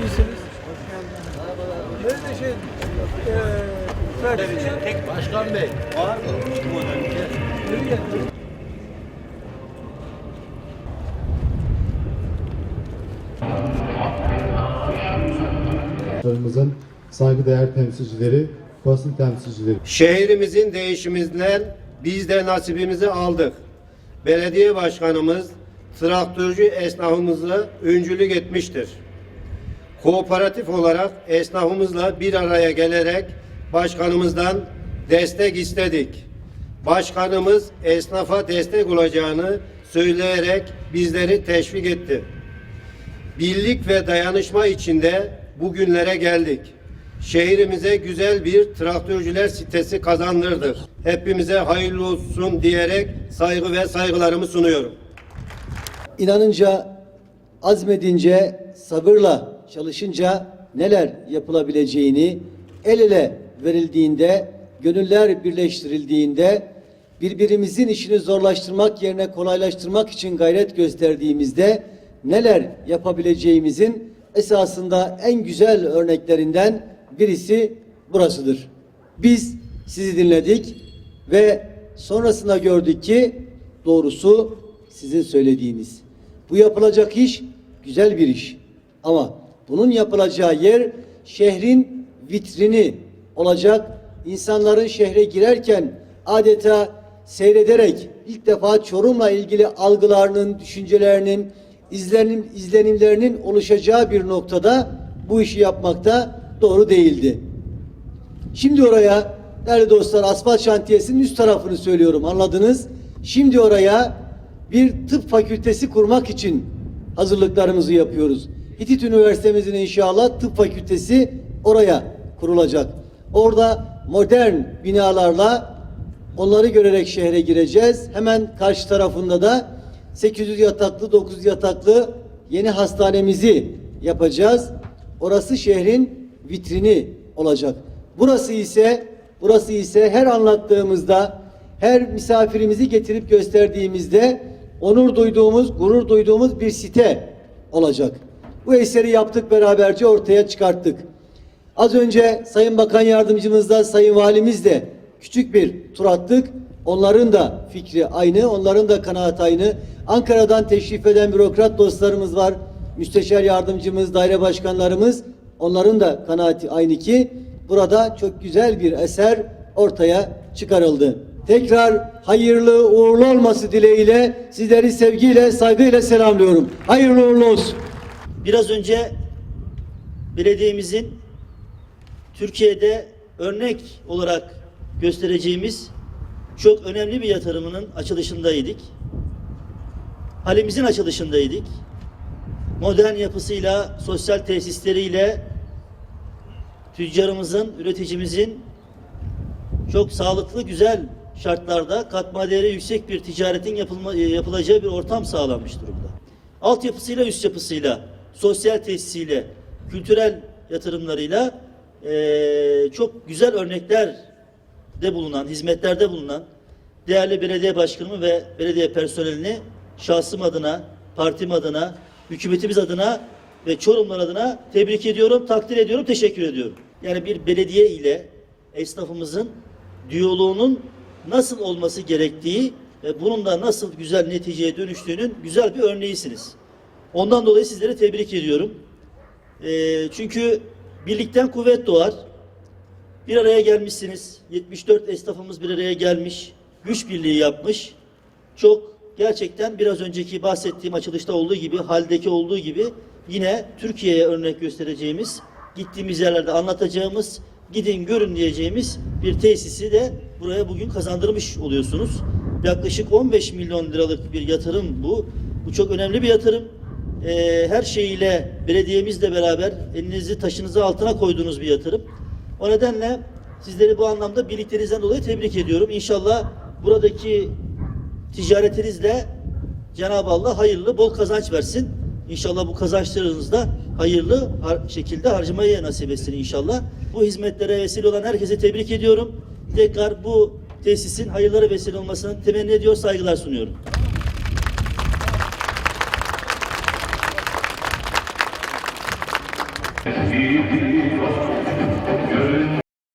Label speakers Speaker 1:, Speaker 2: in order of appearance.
Speaker 1: İyisiniz. Nerede şey? Eee
Speaker 2: Tek başkan bey. Var mı?
Speaker 3: Başkanımızın saygıdeğer temsilcileri, basın temsilcileri.
Speaker 4: Şehrimizin değişiminden biz de nasibimizi aldık. Belediye başkanımız traktörcü esnafımızla öncülük etmiştir. Kooperatif olarak esnafımızla bir araya gelerek başkanımızdan destek istedik. Başkanımız esnafa destek olacağını söyleyerek bizleri teşvik etti. Birlik ve dayanışma içinde bugünlere geldik. Şehrimize güzel bir traktörcüler sitesi kazandırdık. Hepimize hayırlı olsun diyerek saygı ve saygılarımı sunuyorum.
Speaker 5: inanınca, azmedince, sabırla çalışınca neler yapılabileceğini el ele verildiğinde, gönüller birleştirildiğinde, birbirimizin işini zorlaştırmak yerine kolaylaştırmak için gayret gösterdiğimizde neler yapabileceğimizin esasında en güzel örneklerinden birisi burasıdır. Biz sizi dinledik ve sonrasında gördük ki doğrusu sizin söylediğiniz. Bu yapılacak iş güzel bir iş. Ama bunun yapılacağı yer şehrin vitrini olacak. İnsanların şehre girerken adeta seyrederek ilk defa Çorum'la ilgili algılarının, düşüncelerinin, izlenim, izlenimlerinin oluşacağı bir noktada bu işi yapmakta doğru değildi. Şimdi oraya değerli dostlar asfalt şantiyesinin üst tarafını söylüyorum anladınız. Şimdi oraya bir tıp fakültesi kurmak için hazırlıklarımızı yapıyoruz. Hitit Üniversitemizin inşallah tıp fakültesi oraya kurulacak. Orada modern binalarla onları görerek şehre gireceğiz. Hemen karşı tarafında da 800 yataklı 900 yataklı yeni hastanemizi yapacağız. Orası şehrin vitrini olacak. Burası ise burası ise her anlattığımızda her misafirimizi getirip gösterdiğimizde onur duyduğumuz, gurur duyduğumuz bir site olacak. Bu eseri yaptık beraberce ortaya çıkarttık. Az önce Sayın Bakan Yardımcımızla Sayın Valimiz de küçük bir tur attık. Onların da fikri aynı, onların da kanaat aynı. Ankara'dan teşrif eden bürokrat dostlarımız var. Müsteşar yardımcımız, daire başkanlarımız. Onların da kanaati aynı ki burada çok güzel bir eser ortaya çıkarıldı. Tekrar hayırlı uğurlu olması dileğiyle sizleri sevgiyle, saygıyla selamlıyorum. Hayırlı uğurlu olsun.
Speaker 6: Biraz önce belediyemizin Türkiye'de örnek olarak göstereceğimiz çok önemli bir yatırımının açılışındaydık. Halimizin açılışındaydık. Modern yapısıyla, sosyal tesisleriyle tüccarımızın, üreticimizin çok sağlıklı, güzel şartlarda katma değeri yüksek bir ticaretin yapılma, e, yapılacağı bir ortam sağlanmış durumda. Altyapısıyla, üst yapısıyla, sosyal tesisiyle, kültürel yatırımlarıyla eee, çok güzel örnekler de bulunan, hizmetlerde bulunan değerli belediye başkanımı ve belediye personelini şahsım adına, partim adına, hükümetimiz adına ve Çorumlar adına tebrik ediyorum, takdir ediyorum, teşekkür ediyorum. Yani bir belediye ile esnafımızın diyaloğunun nasıl olması gerektiği ve bunun da nasıl güzel neticeye dönüştüğünün güzel bir örneğisiniz. Ondan dolayı sizleri tebrik ediyorum. Ee, çünkü birlikten kuvvet doğar. Bir araya gelmişsiniz. 74 esnafımız bir araya gelmiş. Güç birliği yapmış. Çok gerçekten biraz önceki bahsettiğim açılışta olduğu gibi, haldeki olduğu gibi yine Türkiye'ye örnek göstereceğimiz, gittiğimiz yerlerde anlatacağımız, gidin görün diyeceğimiz bir tesisi de buraya bugün kazandırmış oluyorsunuz. Yaklaşık 15 milyon liralık bir yatırım bu. Bu çok önemli bir yatırım. Ee, her şeyiyle belediyemizle beraber elinizi taşınızı altına koyduğunuz bir yatırım. O nedenle sizleri bu anlamda birlikteliğinizden dolayı tebrik ediyorum. İnşallah buradaki ticaretinizle Cenab-ı Allah hayırlı, bol kazanç versin. İnşallah bu kazançlarınızda hayırlı şekilde harcamayı nasip etsin inşallah. Bu hizmetlere vesile olan herkese tebrik ediyorum. Tekrar bu tesisin hayırlara vesile olmasını temenni ediyor, saygılar sunuyorum.
Speaker 7: E